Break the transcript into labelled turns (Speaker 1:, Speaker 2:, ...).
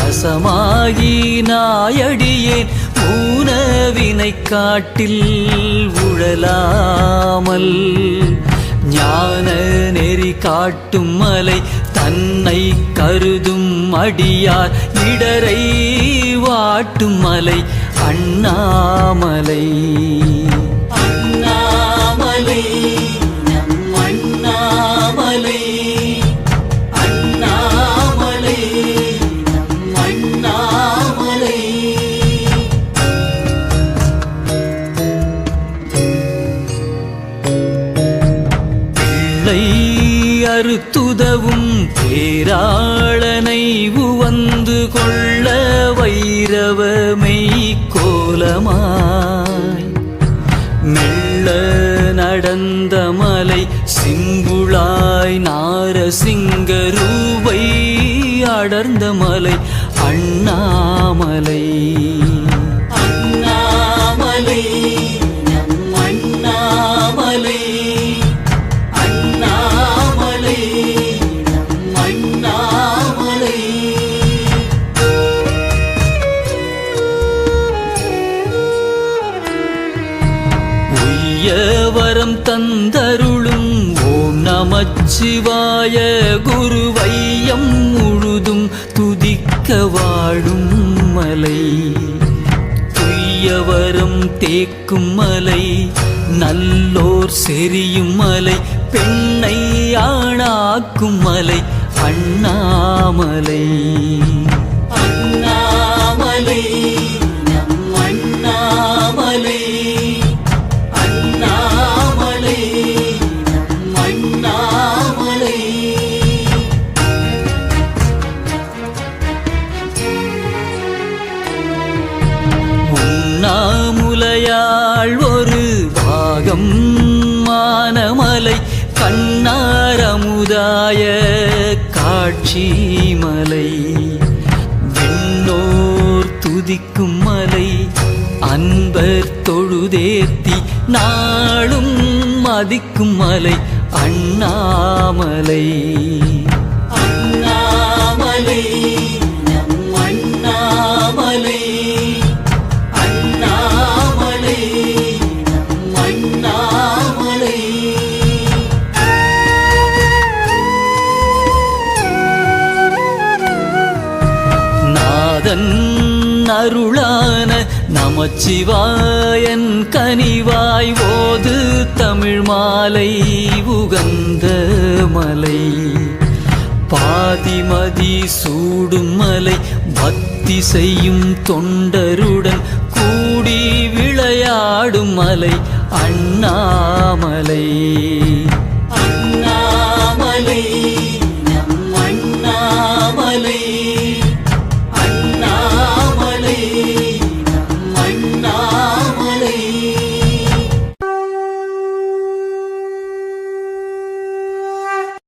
Speaker 1: வசமாகி நாயடியேன். ஊனவினை காட்டில் உழலாமல். ஞான நெறி காட்டும் மலை தன்னை கருதும் அடியார். இடரை வாட்டும் மலை அண்ணாமலை. அண்ணாமலை நம் அண்ணாமலை. அறுத்துதவும் பேராளனை உவந்து கொள்ள வைரவமை கோலமாய். மெல்ல நடந்த மலை சிங்குளாய் நாரசிங்க நாரசிங்கரூபை அடர்ந்த மலை அண்ணாமலை வரம் தந்தருளும் ஓம் நமச்சிவாய குருவையம் முழுதும் துதிக்க வாழும் மலை. துய்யவரம் தேக்கும் மலை நல்லோர் செரியும் மலை பெண்ணை ஆணாக்கும் மலை அண்ணாமலை. உண்ணாமுலையாள் ஒரு பாகம் மானமலை கண்ணாரமுதாய காட்சி மலை. விண்ணோர் துதிக்கும் மலை அன்பர் தொழுதேத்தி நாளும் மதிக்கும் மலை அண்ணாமலை அண்ணாமலை. நாதன் அருளான நமச்சிவாயன் கனிவாய் ஓது தமிழ் மாலை உகந்த மலை. பாதிமதி சூடும் மலை பக்தி செய்யும் தொண்டருடன் கூடி விளையாடும் மலை அண்ணாமலை.